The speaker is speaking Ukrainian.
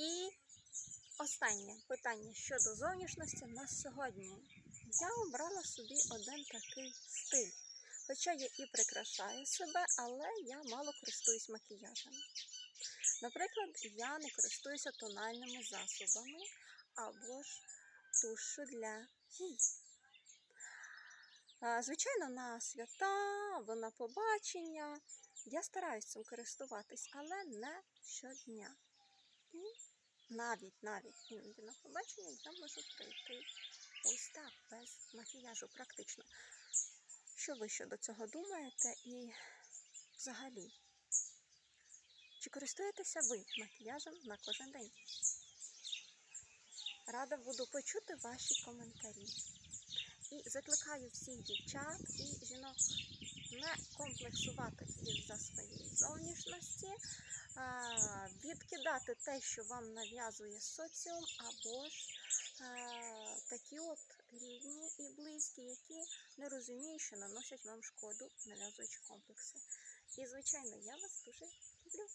І останнє питання щодо зовнішності на сьогодні. Я обрала собі один такий стиль. Хоча я і прикрашаю себе, але я мало користуюсь макіяжем. Наприклад, я не користуюся тональними засобами або ж тушу для гій. Звичайно, на свята або на побачення я стараюсь цим користуватись, але не щодня. І навіть навіть іноді на побачення я можу прийти ось так, без макіяжу, практично. Що ви щодо цього думаєте? І взагалі, чи користуєтеся ви макіяжем на кожен день? Рада буду почути ваші коментарі. І закликаю всіх дівчат і жінок не комплексувати із-за своєї зовнішності, відкидати те, що вам нав'язує соціум, або ж такі от рідні і близькі, які не розуміють, що наносять вам шкоду, нав'язуючи комплекси. І, звичайно, я вас дуже люблю.